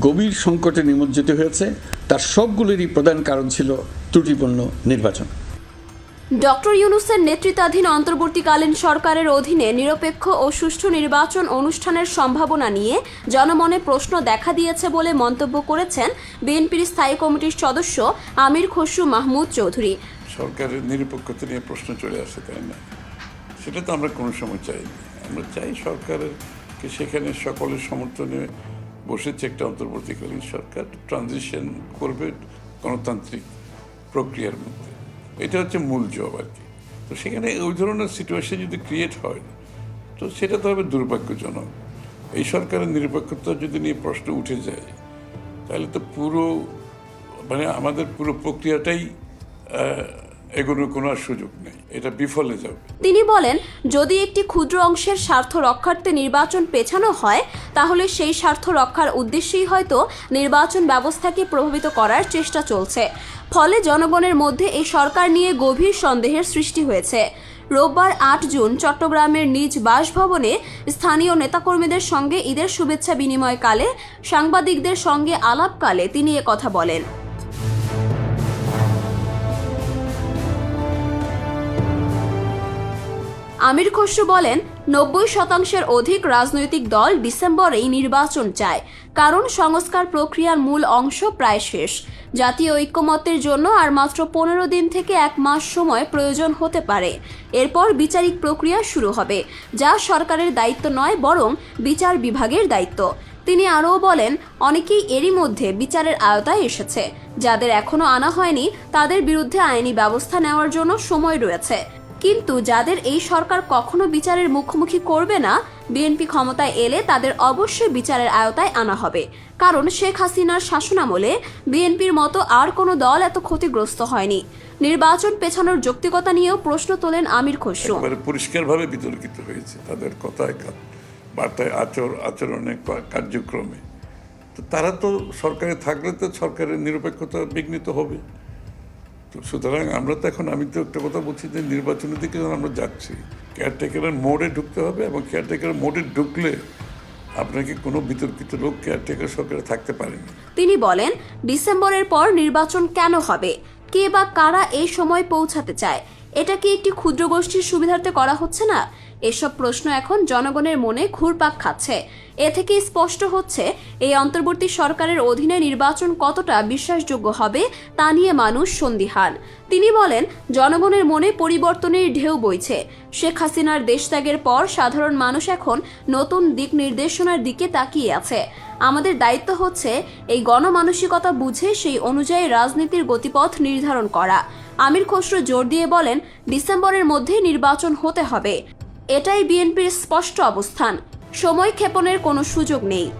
গভীর সংকটে নিমজ্জিত হয়েছে। তার সবগুলোরই প্রধান কারণ ছিল ত্রুটিপূর্ণ নির্বাচন। ডক্টর ইউনুসের নেতৃত্বাধীন অন্তর্বর্তীকালীন সরকারের অধীনে নিরপেক্ষ ও সুষ্ঠু নির্বাচন অনুষ্ঠানের সম্ভাবনা নিয়ে জনমনে প্রশ্ন দেখা দিয়েছে বলে মন্তব্য করেছেন বিএনপির স্থায়ী কমিটির সদস্য আমির খসরু মাহমুদ চৌধুরী। সরকারের নিরপেক্ষতা নিয়ে প্রশ্ন চলে আসে তাই না? সেটা তো আমরা কোনো সময় চাইনি। আমরা চাই সরকারের সেখানে সকলের সমর্থনে বসেছে একটা অন্তর্বর্তীকালীন সরকার ট্রানজিশন করবে গণতান্ত্রিক প্রক্রিয়ার মধ্যে। এটা হচ্ছে মূল জব আর কি। তো সেখানে ওই ধরনের সিচুয়েশন যদি ক্রিয়েট হয়, তো সেটা তো হবে দুর্ভাগ্যজনক। এই সরকারের নিরপেক্ষতা যদি নিয়ে প্রশ্ন উঠে যায়, তাহলে তো পুরো মানে আমাদের পুরো প্রক্রিয়াটাই এগোনোর কোনো আর সুযোগ নেই। এটা বিফলে যাবে। তিনি বলেন, যদি একটি ক্ষুদ্র অংশের স্বার্থ রক্ষার্থে নির্বাচন পেছানো হয়, তাহলে সেই স্বার্থ রক্ষার উদ্দেশ্যেই হয়তো নির্বাচন ব্যবস্থাকে প্রভাবিত করার চেষ্টা চলছে। ফলে জনগণের মধ্যে এই সরকার নিয়ে গভীর সন্দেহের সৃষ্টি হয়েছে। রোববার আট জুন চট্টগ্রামের নিজ বাসভবনে স্থানীয় নেতাকর্মীদের সঙ্গে ঈদের শুভেচ্ছা বিনিময়কালে সাংবাদিকদের সঙ্গে আলাপকালে তিনি কথা বলেন। আমির খসরু বলেন, নব্বই শতাংশের অধিক রাজনৈতিক দল ডিসেম্বরেই নির্বাচন চায়, কারণ সংস্কার প্রক্রিয়ার মূল অংশ প্রায় শেষ। জাতীয় ঐক্যমত্যের জন্য আর মাত্র পনেরো দিন থেকে এক মাস সময় প্রয়োজন হতে পারে। এরপর বিচারিক প্রক্রিয়া শুরু হবে, যা সরকারের দায়িত্ব নয়, বরং বিচার বিভাগের দায়িত্ব। তিনি আরও বলেন, অনেকেই এরই মধ্যে বিচারের আওতায় এসেছে। যাদের এখনও আনা হয়নি, তাদের বিরুদ্ধে আইনি ব্যবস্থা নেওয়ার জন্য সময় রয়েছে। কিন্তু যাদের এই সরকার কখনো বিচারের মুখোমুখি করবে না বিএনপি ক্ষমতায় এলে তাদের অবশ্যই বিচারের আয়তায় আনা হবে। কারণ শেখ হাসিনার শাসনামলে বিএনপির মতো আর কোনো দল এত ক্ষতিগ্রস্ত হয়নি। নির্বাচন পেছানোর যৌক্তিকতা নিয়েও প্রশ্ন তোলেন আমির খসরু। পরিষ্কারভাবে বিতর্কিত হয়েছে তাদের কথায় বার্তায় আচর, আচরণে কার্যক্রমে। তো তারা তো সরকারে থাকলে তো সরকারের নিরপেক্ষতা বিঘ্নিত হবে। তো সুতরাং আমরা তো এখন, আমি তো একটা কথা বলছি যে নির্বাচনের দিকে আমরা যাচ্ছি কেয়ারটেকারের মোডে ঢুকতে হবে এবং কেয়ারটেকারের মোডে ঢুকলে আপনাকে কোনো বিতর্কিত লোক কেয়ারটেকার সরকারে থাকতে পারেনি। তিনি বলেন, ডিসেম্বরের পর নির্বাচন কেন হবে? কে বা কারা এই সময় পৌঁছাতে চায়? এটা কি একটি ক্ষুদ্র গোষ্ঠীর সুবিধার্থে করা হচ্ছে না? এসব প্রশ্ন এখন জনগণের মনে ঘুরপাক খাচ্ছে। এ থেকে স্পষ্ট হচ্ছে, এই অন্তর্বর্তী সরকারের অধীনে নির্বাচন কতটা বিশ্বাসযোগ্য হবে তা নিয়ে মানুষ সন্দিহান। তিনি বলেন, জনগণের মনে পরিবর্তনের ঢেউ বইছে। শেখ হাসিনার দেশত্যাগের পর সাধারণ মানুষ এখন নতুন দিক নির্দেশনার দিকে তাকিয়ে আছে। আমাদের দায়িত্ব হচ্ছে এই গণমানসিকতা বুঝে সেই অনুযায়ী রাজনীতির গতিপথ নির্ধারণ করা। আমির খসরু জোর দিয়ে বলেন, ডিসেম্বরের মধ্যে নির্বাচন হতে হবে। এটাই বিএনপির স্পষ্ট অবস্থান। সময় ক্ষেপণের কোনো সুযোগ নেই।